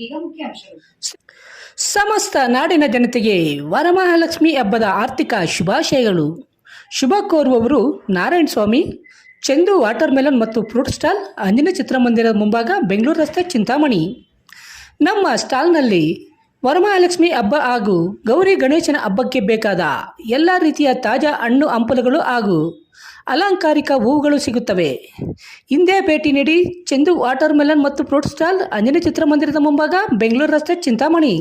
ಈಗ ಮುಖ್ಯಾಂಶಗಳು ಸಮಸ್ತ ನಾಡಿನ ಜನತೆಗೆ ವರಮಹಾಲಕ್ಷ್ಮಿ ಹಬ್ಬದ ಆರ್ಥಿಕ ಶುಭಾಶಯಗಳು. ಶುಭ ಕೋರುವವರು ನಾರಾಯಣ ಸ್ವಾಮಿ, ಚಂದು ವಾಟರ್ ಮೆಲನ್ ಮತ್ತು ಫ್ರೂಟ್ ಸ್ಟಾಲ್ ಅಂಜನ ಚಿತ್ರಮಂದಿರದ ಮುಂಭಾಗ ಬೆಂಗಳೂರು ರಸ್ತೆ ಚಿಂತಾಮಣಿ. ನಮ್ಮ ಸ್ಟಾಲ್ನಲ್ಲಿ ವರಮಹಾಲಕ್ಷ್ಮಿ ಹಬ್ಬ ಹಾಗೂ ಗೌರಿ ಗಣೇಶನ ಹಬ್ಬಕ್ಕೆ ಬೇಕಾದ ಎಲ್ಲ ರೀತಿಯ ತಾಜಾ ಹಣ್ಣು ಹಂಪಲುಗಳು ಹಾಗೂ ಅಲಂಕಾರಿಕ ಹೂವುಗಳು ಸಿಗುತ್ತವೆ. ಹಿಂದೆ ಭೇಟಿ ನೀಡಿ ಚಂದು ವಾಟರ್ ಮೆಲನ್ ಮತ್ತು ಫ್ರೂಟ್ ಸ್ಟಾಲ್ ಅಂಜನಿ ಚಿತ್ರಮಂದಿರದ ಮುಂಭಾಗ ಬೆಂಗಳೂರು ರಸ್ತೆ ಚಿಂತಾಮಣಿ.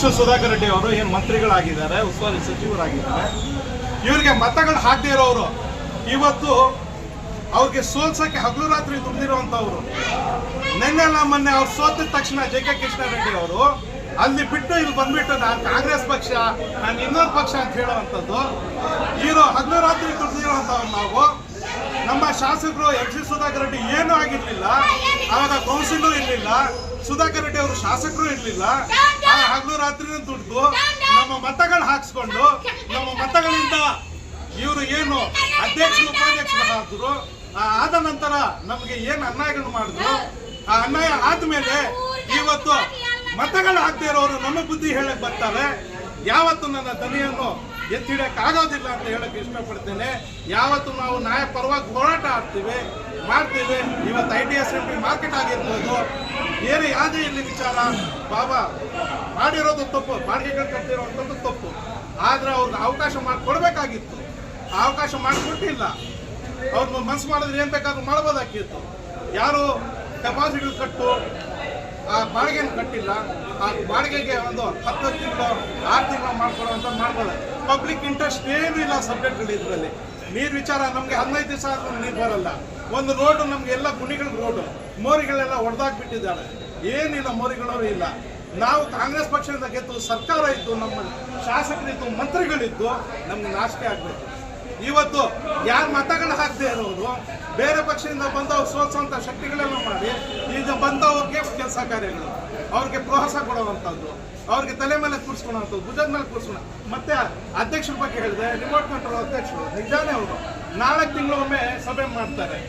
ಸಿ ಸುಧಾಕರ್ ರೆಡ್ಡಿ ಅವರು ಏನು ಮಂತ್ರಿಗಳಾಗಿದ್ದಾರೆ, ಉಸ್ತುವಾರಿ ಸಚಿವರಾಗಿದ್ದಾರೆ, ಇವರಿಗೆ ಮತಗಳು ಹಾಕದೇ ಇರೋರು ಇವತ್ತು ಅವ್ರಿಗೆ ಸೋಲ್ಸಕ್ಕೆ ಹಗಲು ರಾತ್ರಿ ದುಡ್ದಿರುವಂತವ್ರು ನಿನ್ನೆಲ್ಲ ಮೊನ್ನೆ ಅವ್ರು ಸೋತ ತಕ್ಷಣ ಜೆ ಕೆ ಕೃಷ್ಣ ರೆಡ್ಡಿ ಅವರು, ಅಲ್ಲಿ ಬಿಟ್ಟು ಇಲ್ಲಿ ಬಂದ್ಬಿಟ್ಟು ನಾನು ಕಾಂಗ್ರೆಸ್ ಪಕ್ಷ, ನಾನು ಇನ್ನೊಂದು ಪಕ್ಷ ಅಂತ ಹೇಳುವಂಥದ್ದು ಇವರು ಹಗಲು ರಾತ್ರಿ ದುಡ್ದಿರುವಂಥವ್ರು ನಾವು. ನಮ್ಮ ಶಾಸಕರು ಎಚ್ ಸಿ ಸುಧಾಕರ್ ರೆಡ್ಡಿ ಏನೂ ಆಗಿರಲಿಲ್ಲ. ಆವಾಗ ಕೌನ್ಸಿಲು ಇರಲಿಲ್ಲ. ಸುಧಾಕರ್ ರೆಡ್ಡಿ ಅವರು ಶಾಸಕರು ಇರಲಿಲ್ಲ. ಹಗಲು ರಾತ್ರಿ ದುಡ್ದು ನಮ್ಮ ಮತಗಳು ಹಾಕ್ಸ್ಕೊಂಡು ನಮ್ಮ ಮತಗಳಿಂದ ಇವರು ಏನು ಅಧ್ಯಕ್ಷರು ಉಪಾಧ್ಯಕ್ಷರಾದ್ರು ಆ ಆದ ನಂತರ ನಮಗೆ ಏನು ಅನ್ಯಾಯಗಳು ಮಾಡಿದ್ರು? ಆ ಅನ್ಯಾಯ ಆದ್ಮೇಲೆ ಇವತ್ತು ಮತಗಳು ಹಾಕ್ದೇ ಇರೋರು ನಮ್ಮ ಬುದ್ಧಿ ಹೇಳಕ್ ಬರ್ತಾರೆ. ಯಾವತ್ತು ನನ್ನ ದನಿಯನ್ನು ಎತ್ತಿಡಕ್ ಆಗೋದಿಲ್ಲ ಅಂತ ಹೇಳಕ್ ಇಷ್ಟಪಡ್ತೇನೆ. ಯಾವತ್ತು ನಾವು ನ್ಯಾಯ ಪರವಾಗಿ ಹೋರಾಟ ಆಡ್ತೀವಿ, ಮಾಡ್ತೀವಿ. ಇವತ್ತು I T S M P market ಆಗಿರ್ಬೋದು. ಬೇರೆ ಯಾವುದೇ ಇಲ್ಲಿ ವಿಚಾರ, ಬಾಬಾ, ಮಾಡಿರೋದು ತಪ್ಪು, ಬಾಡಿಗೆಗಳು ಕಟ್ಟಿರುವಂಥದ್ದು ತಪ್ಪು. ಆದರೆ ಅವ್ರಿಗೆ ಅವಕಾಶ ಮಾಡಿಕೊಡ್ಬೇಕಾಗಿತ್ತು. ಆ ಅವಕಾಶ ಮಾಡಿಕೊಟ್ಟಿಲ್ಲ. ಅವ್ರನ್ನ ಮನಸ್ಸು ಮಾಡಿದ್ರೆ ಏನು ಬೇಕಾದ್ರೂ ಮಾಡ್ಬೋದಾಗಿತ್ತು. ಯಾರು ಡೆಪಾಸಿಟ್ ಕಟ್ಟು, ಆ ಬಾಡಿಗೆನ ಕಟ್ಟಿಲ್ಲ. ಆ ಬಾಡಿಗೆಗೆ ಒಂದು ಹತ್ತು ತಿಂಗಳು, ಆರು ತಿಂಗಳು ಮಾಡ್ಕೊಡುವಂತ ಮಾಡ್ಬೋದು. ಪಬ್ಲಿಕ್ ಇಂಟ್ರೆಸ್ಟ್ ಏನೂ ಇಲ್ಲ ಸಬ್ಜೆಕ್ಟ್ಗಳು ಇದರಲ್ಲಿ. ನೀರು ವಿಚಾರ ನಮಗೆ ಹದಿನೈದು ದಿವಸ ಆದ್ರೂ ನೀರು ಬರಲ್ಲ. ಒಂದು ರೋಡು ನಮ್ಗೆ ಎಲ್ಲ ಗುಣಿಗಳ ರೋಡು ಮೋರಿಗಳೆಲ್ಲ ಹೊಡೆದಾಕ್ಬಿಟ್ಟಿದ್ದಾರೆ ಏನಿಲ್ಲ, ಮೋರಿಗಳವರು ಇಲ್ಲ. ನಾವು ಕಾಂಗ್ರೆಸ್ ಪಕ್ಷದಿಂದ ಗೆದ್ದು ಸರ್ಕಾರ ಇದ್ದು, ನಮ್ಮ ಶಾಸಕರಿದ್ದು, ಮಂತ್ರಿಗಳಿದ್ದು ನಮ್ಗೆ ನಾಚಿಕೆ ಆಗ್ಬೇಕು. ಇವತ್ತು ಯಾರು ಮತಗಳು ಹಾಕದೇ ಇರೋರು ಬೇರೆ ಪಕ್ಷದಿಂದ ಬಂದವ್ರು ಸೋಲ್ಸೋಂಥ ಶಕ್ತಿಗಳೆಲ್ಲ ಮಾಡಿ ಈಗ ಬಂದವ್ರಿಗೆ ಕೆಲಸ ಕಾರ್ಯಗಳು, ಅವ್ರಿಗೆ ಪ್ರೋತ್ಸಾಹ ಕೊಡುವಂಥದ್ದು, ಅವ್ರಿಗೆ ತಲೆ ಮೇಲೆ ಕೂರಿಸ್ಕೊಳ್ಳೋಂಥದ್ದು ಭುಜದ ಮೇಲೆ ಕೂರಿಸ್ಕೊಳ ಮತ್ತೆ ಅಧ್ಯಕ್ಷರ ಬಗ್ಗೆ ಹೇಳಿದೆ ರಿಮೋಟ್ ಕಂಟ್ರೋಲ್ ಅಧ್ಯಕ್ಷರು, ನಿಜಾನೇ ಅವರು. ನಾಲ್ಕು ತಿಂಗಳೊಮ್ಮೆ ಸಭೆ ಮಾಡ್ತಾರೆ.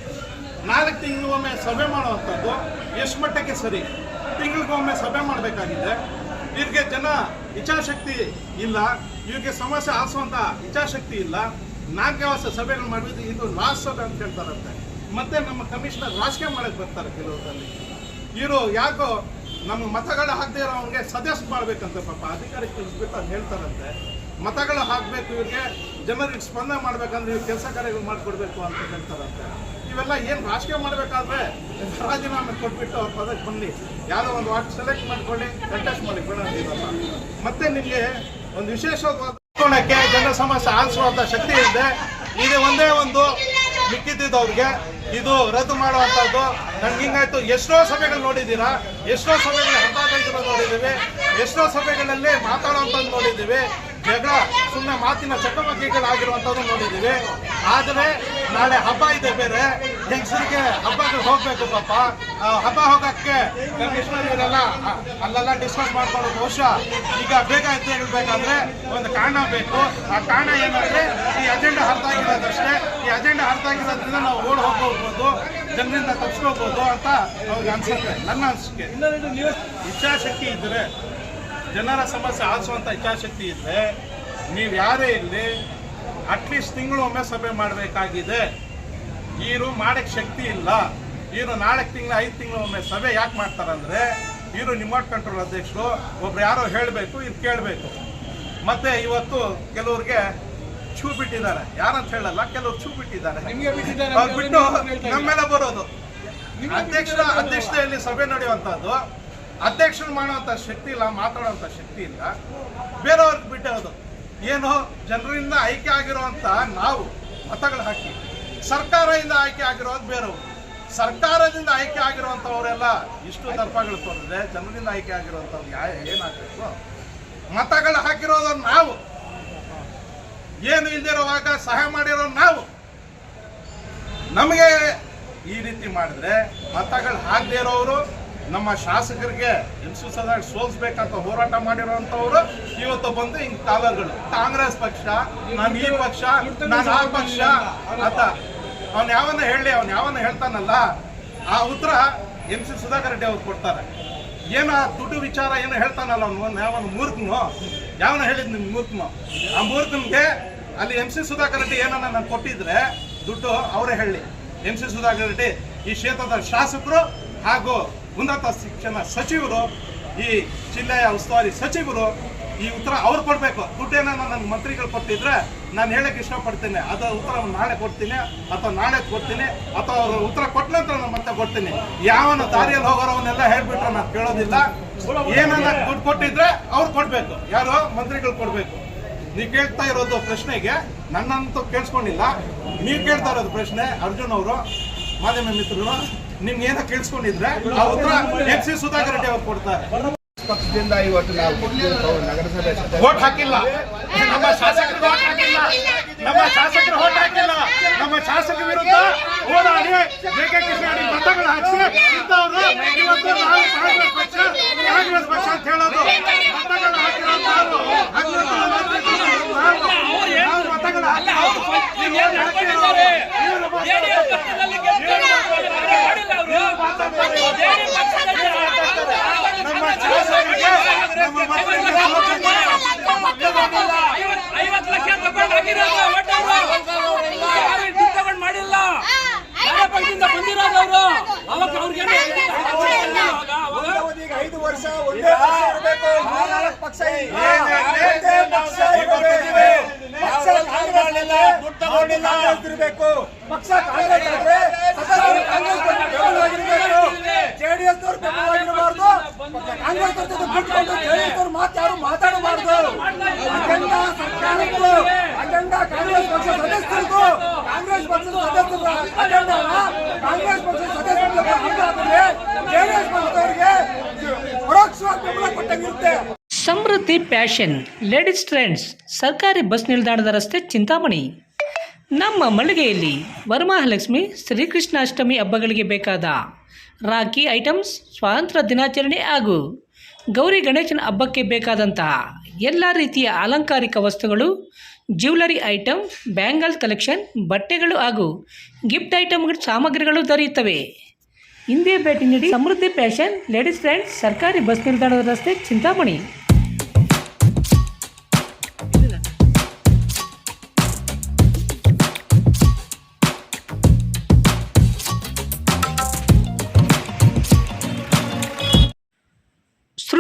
ನಾಲ್ಕು ತಿಂಗಳೊಮ್ಮೆ ಸಭೆ ಮಾಡುವಂಥದ್ದು ಎಷ್ಟು ಮಟ್ಟಕ್ಕೆ ಸರಿ? ತಿಂಗಳಿಗೊಮ್ಮೆ ಸಭೆ ಮಾಡಬೇಕಾಗಿದೆ. ಇವ್ರಿಗೆ ಜನ ಇಚ್ಛಾಶಕ್ತಿ ಇಲ್ಲ, ಇವ್ರಿಗೆ ಸಮಸ್ಯೆ ಆಸುವಂಥ ಇಚ್ಛಾಶಕ್ತಿ ಇಲ್ಲ. ವರ್ಷ ಸಭೆಗಳು ಮಾಡಿದ್ದು ಇದು ಲಾಸ್ಟ್ ಅಂತ ಹೇಳ್ತಾರಂತೆ. ಮತ್ತೆ ನಮ್ಮ ಕಮಿಷನರ್ ರಾಜಕೀಯ ಮಾಡಕ್ ಬರ್ತಾರೆ ಕೆಲವರಲ್ಲಿ. ಇವರು ಯಾಕೋ ನಮ್ಮ ಮತಗಳು ಹಾಕದೇ ಅವ್ನಿಗೆ ಸಜೆಸ್ಟ್ ಮಾಡ್ಬೇಕಂತೆ ಪಾಪ ಅಧಿಕಾರಿ ತಿಳಿಸ್ಬೇಕು ಅಂತ ಹೇಳ್ತಾರಂತೆ. ಮತಗಳು ಹಾಕಬೇಕು, ಇವ್ರಿಗೆ ಜನರಿಗೆ ಸ್ಪಂದನೆ ಮಾಡ್ಬೇಕಂದ್ರೆ ಇವ್ರು ಕೆಲಸ ಕಾರ್ಯಗಳು ಮಾಡಿಕೊಡ್ಬೇಕು ಅಂತ ಹೇಳ್ತಾರಂತೆ. ಇವೆಲ್ಲ ಏನು ರಾಜಕೀಯ ಮಾಡಬೇಕಾದ್ರೆ ರಾಜೀನಾಮೆ ಕೊಟ್ಬಿಟ್ಟು ಅವ್ರ ಪದಕ್ಕೆ ಬನ್ನಿ. ಯಾವುದೋ ಒಂದು ವಾರ್ಡ್ ಸೆಲೆಕ್ಟ್ ಮಾಡ್ಕೊಳ್ಳಿ ಕಂಟೆಸ್ಟ್ ಮಾಡಿ ಬಿಡೋದಿರಲ್ಲ ಮತ್ತೆ ನಿಮಗೆ ಒಂದು ವಿಶೇಷವಾದ ಕೋಣಕ್ಕೆ ಜನ ಸಮಸ್ಯೆ ಆಲಿಸುವಂತ ಶಕ್ತಿ ಇದೆ. ಇದು ಒಂದೇ ಒಂದು ಮಿಕ್ಕಿದ್ದು ಅವ್ರಿಗೆ. ಇದು ರದ್ದು ಮಾಡುವಂಥದ್ದು ನನ್ಗೆ ಹಿಂಗಾಯ್ತು. ಎಷ್ಟೋ ಸಭೆಗಳು ನೋಡಿದ್ದೀರಾ? ಎಷ್ಟೋ ಸಭೆಗಳು ಹರ್ತಾಕಲ್ತಿರೋದು ನೋಡಿದ್ದೀವಿ. ಎಷ್ಟೋ ಸಭೆಗಳಲ್ಲಿ ಮಾತಾಡುವಂಥದ್ದು ನೋಡಿದ್ದೀವಿ. ಜಗಳ ಸುಮ್ಮನೆ ಮಾತಿನ ಚಟುವಟಿಕೆಗಳಾಗಿರುವಂತದ್ದು ನೋಡಿದ್ದೀವಿ. ಆದರೆ ನಾಳೆ ಹಬ್ಬ ಇದೆ ಬೇರೆ. ಹೆಂಗಸರಿಗೆ ಹಬ್ಬಕ್ಕೆ ಹೋಗ್ಬೇಕು ಪಾಪ. ಹಬ್ಬ ಹೋಗಕ್ಕೆ ಅ- ಅಲ್ಲೆಲ್ಲ ಡಿಸ್ಕಸ್ ಮಾಡ್ಕೊಳ್ಳೋ ದೋಷ. ಈಗ ಬೇಗ ಅಂತ ಹೇಳ್ಬೇಕಂದ್ರೆ ಒಂದು ಕಾರಣ ಬೇಕು. ಆ ಕಾರಣ ಏನಂದ್ರೆ ಈ ಅಜೆಂಡಾ ಅರ್ಥಾಗಿರೋದಷ್ಟೇ ಈ ಅಜೆಂಡಾ ಅರ್ಥಾಗಿರೋದ್ರಿಂದ ನಾವು ಓಡ್ ಹೋಗ್ಬೋದು. ಜನರಿಂದ ತಪ್ಪಿಸ್ಕೋಬಹುದು ಅಂತ ಅವ್ರಿಗೆ ಅನ್ಸುತ್ತೆ. ನನ್ನ ಅನಿಸಿಕೆ. ಇಚ್ಛಾಶಕ್ತಿ ಇದ್ರೆ ಜನರ ಸಮಸ್ಯೆ ಆಲಿಸುವಂಥ ಇಚ್ಛಾಶಕ್ತಿ ಇದ್ದರೆ ನೀವು ಯಾರೇ ಇರಲಿ ಅಟ್ಲೀಸ್ಟ್ ತಿಂಗಳೊಮ್ಮೆ ಸಭೆ ಮಾಡಬೇಕಾಗಿದೆ. ಇವರು ಮಾಡೋಕ್ಕೆ ಶಕ್ತಿ ಇಲ್ಲ. ಇವರು ನಾಲ್ಕು ತಿಂಗಳು ಐದು ತಿಂಗಳೊಮ್ಮೆ ಸಭೆ ಯಾಕೆ ಮಾಡ್ತಾರಂದರೆ ಇವರು ರಿಮೋಟ್ ಕಂಟ್ರೋಲ್ ಅಧ್ಯಕ್ಷರು ಒಬ್ರು ಯಾರೋ ಹೇಳಬೇಕು ಇದು ಕೇಳಬೇಕು. ಮತ್ತೆ ಇವತ್ತು ಕೆಲವ್ರಿಗೆ ಛೂ ಬಿಟ್ಟಿದ್ದಾರೆ. ಯಾರಂತ ಹೇಳಲ್ಲ ಕೆಲವ್ರು ಛೂ ಬಿಟ್ಟಿದ್ದಾರೆ. ಬಿಟ್ಟು ನಮ್ಮೆಲ್ಲ ಬರೋದು. ಅಧ್ಯಕ್ಷರ ಅಧ್ಯಕ್ಷತೆಯಲ್ಲಿ ಸಭೆ ನಡೆಯುವಂತದ್ದು ಅಧ್ಯಕ್ಷರು ಮಾಡುವಂಥ ಶಕ್ತಿ ಇಲ್ಲ ಮಾತಾಡುವಂಥ ಶಕ್ತಿ ಇಲ್ಲ. ಬೇರೆಯವ್ರಿಗೆ ಬಿಟ್ಟಿರೋದು. ಏನು ಜನರಿಂದ ಆಯ್ಕೆ ಆಗಿರುವಂಥ ನಾವು ಮತಗಳು ಹಾಕಿ, ಸರ್ಕಾರದಿಂದ ಆಯ್ಕೆ ಆಗಿರೋದು ಬೇರೆಯವರು. ಸರ್ಕಾರದಿಂದ ಆಯ್ಕೆ ಆಗಿರುವಂಥವರೆಲ್ಲ ಇಷ್ಟು ದರ್ಪಗಳು ತೋರಿದ್ರೆ ಜನರಿಂದ ಆಯ್ಕೆ ಆಗಿರುವಂಥವ್ರು ಯಾ ಏನಾಗಬೇಕು? ಮತಗಳು ಹಾಕಿರೋದು ನಾವು. ಏನು ಇಲ್ದಿರುವಾಗ ಸಹಾಯ ಮಾಡಿರೋ ನಾವು. ನಮಗೆ ಈ ರೀತಿ ಮಾಡಿದ್ರೆ ಮತಗಳು ಹಾಕದೇ ಇರೋರು ನಮ್ಮ ಶಾಸಕರಿಗೆ ಹಿಂಸಿಸದಾಗ ಸೋಲ್ಸ್ಬೇಕಂತ ಹೋರಾಟ ಮಾಡಿರೋಂಥವ್ರು ಇವತ್ತು ಬಂದು ಹಿಂಗ್ ಕಾಲರ್ಗಳು ಕಾಂಗ್ರೆಸ್ ಪಕ್ಷ, ನಾನು ಈ ಪಕ್ಷ, ನಾನು ಆ ಪಕ್ಷ ಅಂತ. ಅವ್ನು ಯಾವನ್ನ ಹೇಳಿ, ಅವ್ನು ಯಾವನ್ನ ಹೇಳ್ತಾನಲ್ಲ, ಆ ಉತ್ತರ ಎಂ ಸಿ ಸುಧಾಕರ್ ರೆಡ್ಡಿ ಅವ್ರು ಕೊಡ್ತಾರೆ. ಏನ ದುಡ್ಡು ವಿಚಾರ ಏನು ಹೇಳ್ತಾನಲ್ಲ ಅವನು? ಯಾವನ ಮೂರ್ಖನು? ಯಾವನ ಹೇಳಿದ್ ನಿಮ್ ಮೂರ್ಖನು? ಆ ಮೂರ್ಖನ್ಗೆ ಅಲ್ಲಿ ಎಂ ಸಿ ಸುಧಾಕರ್ ರೆಡ್ಡಿ ಏನನ್ನ ನಾನು ಕೊಟ್ಟಿದ್ರೆ ದುಡ್ಡು ಅವರೇ ಹೇಳಿ. ಎಂ ಸಿ ಸುಧಾಕರ್ ರೆಡ್ಡಿ, ಈ ಕ್ಷೇತ್ರದ ಶಾಸಕರು ಹಾಗೂ ಉನ್ನತ ಶಿಕ್ಷಣ ಸಚಿವರು, ಈ ಜಿಲ್ಲೆಯ ಉಸ್ತುವಾರಿ ಸಚಿವರು, ಈ ಉತ್ತರ ಅವ್ರು ಕೊಡಬೇಕು. ದುಡ್ಡೇನ ನನ್ನ ಮಂತ್ರಿಗಳು ಕೊಟ್ಟಿದ್ರೆ ನಾನು ಹೇಳಕ್ಕೆ ಇಷ್ಟಪಡ್ತೇನೆ. ಅದು ಉತ್ತರ ನಾಳೆ ಕೊಡ್ತೀನಿ, ಅಥವಾ ನಾಳೆ ಕೊಡ್ತೀನಿ, ಅಥವಾ ಅವರು ಉತ್ತರ ಕೊಟ್ಟ ನಂತರ ನಾನು ಮತ್ತೆ ಕೊಡ್ತೀನಿ. ಯಾವನ ದಾರಿಯಲ್ಲಿ ಹೋಗೋರವನ್ನೆಲ್ಲ ಹೇಳ್ಬಿಟ್ರೆ ನಾನು ಕೇಳೋದಿಲ್ಲ. ಏನನ್ನ ದುಡ್ಡು ಕೊಟ್ಟಿದ್ರೆ ಅವ್ರು ಕೊಡ್ಬೇಕು. ಯಾರು ಮಂತ್ರಿಗಳು ಕೊಡ್ಬೇಕು. ನೀವು ಕೇಳ್ತಾ ಇರೋದು ಪ್ರಶ್ನೆಗೆ, ನನ್ನಂತೂ ಕೇಳಿಸ್ಕೊಂಡಿಲ್ಲ. ನೀವು ಕೇಳ್ತಾ ಇರೋದು ಪ್ರಶ್ನೆ, ಅರ್ಜುನ್ ಅವರು, ಮಾಧ್ಯಮ ಮಿತ್ರರು. ನಿಮ್ಗೆ ಏನೋ ಕೇಳಿಸ್ಕೊಂಡಿದ್ರೆ ಆ ಉತ್ತರ ಎಂ ಸಿ ಸುಧಾಕರ್ ರೆಡ್ಡಿ ಅವ್ರು ಕೊಡ್ತಾರೆ. ಪಕ್ಷದಿಂದ ಇವತ್ತು ನಾವು ನಗರಸಭೆ ಸದಸ್ಯ ವೋಟ್ ಹಾಕಿಲ್ಲ. ನಮ್ಮ ಶಾಸಕರು ವೋಟ್ ಹಾಕಿಲ್ಲ. ನಮ್ಮ ಶಾಸಕರು ವೋಟ್ ಹಾಕಿಲ್ಲ. ನಮ್ಮ ಶಾಸಕರ ವಿರುದ್ಧ ಹೋರಾಡಿ ಕಿಶಾಡಿ ಮತಗಳು ಹಾಕಿ ಇಂಥವ್ರು ಇವತ್ತು ನಾವು ಕಾಂಗ್ರೆಸ್ ಪಕ್ಷ ಕಾಂಗ್ರೆಸ್ ಪಕ್ಷ ಅಂತ ಹೇಳೋದು. ಮತಗಳು ಹಾಕಿರೋದು ನಾವು. ಹನ್ನೊಂದು ಮಂತ್ರಿಗಳು ನಾವು. ನಾವು ಮತಗಳು ಹಾಕಿರೋದು. ನೀವು ಏನ್ ಹಾಕಿರೋದು? ಇವ್ರು ಮಾತಾಡ್ತಾರೆ. ನಮ್ಮ ಶಾಸಕರಿಗೆ ನಮ್ಮ ಮತಗಳಿಗೆ ಐವತ್ತು ಲಕ್ಷ ತಗೊಂಡು ಹಾಕಿರೋದು ಒಟ್ಟು ಅವ್ರು. ಯಾರು ತಗೊಂಡು ಮಾಡಿಲ್ಲ ಪಕ್ಷದಿಂದ ಬಂದಿರೋದವ್ರು ಅವಾಗ ಅವ್ರಿಗೆ ಈಗ ಐದು ವರ್ಷ ಒಂದೇ ಪಕ್ಷ ಇರಬೇಕು ನಾಲ್ಕು ಪಕ್ಷ. ಒಂದೇ ಪಕ್ಷ ಇರಬೇಕು. ಪಕ್ಷ ಕಾಂಗ್ರೆಸ್ ಇರ್ಬೇಕು ಪಕ್ಷ ಕಾಂಗ್ರೆಸ್ ಆದ್ರೆ ಸದಸ್ಯರು ಕಾಂಗ್ರೆಸ್ ಪಕ್ಷ ಬೆಂಬಲವಾಗಿರ್ಬೇಕು ಜೆಡಿಎಸ್ ದವ್ರು ಬೆಂಬಲವಾಗಿರಬಾರ್ದು ಕಾಂಗ್ರೆಸ್ ಅವ್ರ ಬಿಟ್ಕೊಂಡು ಮಾತು ಯಾರು ಮಾತಾಡಬಾರ್ದು. ಅಖಂಡ ಸರ್ಕಾರಕ್ಕೂ, ಅಖಂಡ ಕಾಂಗ್ರೆಸ್ ಪಕ್ಷ ಸದಸ್ಯರಿಗೂ, ಕಾಂಗ್ರೆಸ್ ಪಕ್ಷದ ಸದಸ್ಯರ ಅಖಂಡ ಕಾಂಗ್ರೆಸ್ ಪಕ್ಷದ ಸದಸ್ಯರಿಗೆ ಹಾಗಾದ್ರೆ ಜೆಡಿಎಸ್ ಪಕ್ಷದವರಿಗೆ ಪರೋಕ್ಷವಾಗಿ ಬೆಂಬಲ ಕೊಟ್ಟಂಗಿರುತ್ತೆ. ಸಮೃದ್ಧಿ ಪ್ಯಾಷನ್, ಲೇಡೀಸ್ ಟ್ರೆಂಡ್ಸ್, ಸರ್ಕಾರಿ ಬಸ್ ನಿಲ್ದಾಣದ ರಸ್ತೆ ಚಿಂತಾಮಣಿ. ನಮ್ಮ ಮಳಿಗೆಯಲ್ಲಿ ವರಮಹಾಲಕ್ಷ್ಮಿ ಶ್ರೀಕೃಷ್ಣಾಷ್ಟಮಿ ಹಬ್ಬಗಳಿಗೆ ಬೇಕಾದ ರಾಖಿ ಐಟಮ್ಸ್, ಸ್ವಾತಂತ್ರ್ಯ ದಿನಾಚರಣೆ ಹಾಗೂ ಗೌರಿ ಗಣೇಶನ ಹಬ್ಬಕ್ಕೆ ಬೇಕಾದಂತಹ ಎಲ್ಲ ರೀತಿಯ ಅಲಂಕಾರಿಕ ವಸ್ತುಗಳು ಜ್ಯುವೆಲರಿ ಐಟಮ್ ಬ್ಯಾಂಗಲ್ ಕಲೆಕ್ಷನ್, ಬಟ್ಟೆಗಳು ಹಾಗೂ ಗಿಫ್ಟ್ ಐಟಮ್ ಸಾಮಗ್ರಿಗಳು ದೊರೆಯುತ್ತವೆ. ಹಿಂದೆ ಭೇಟಿ ನೀಡಿ ಸಮೃದ್ಧಿ ಫ್ಯಾಷನ್, ಲೇಡೀಸ್ ಫ್ರೆಂಡ್ಸ್, ಸರ್ಕಾರಿ ಬಸ್ ನಿಲ್ದಾಣದ ರಸ್ತೆ Chintamani.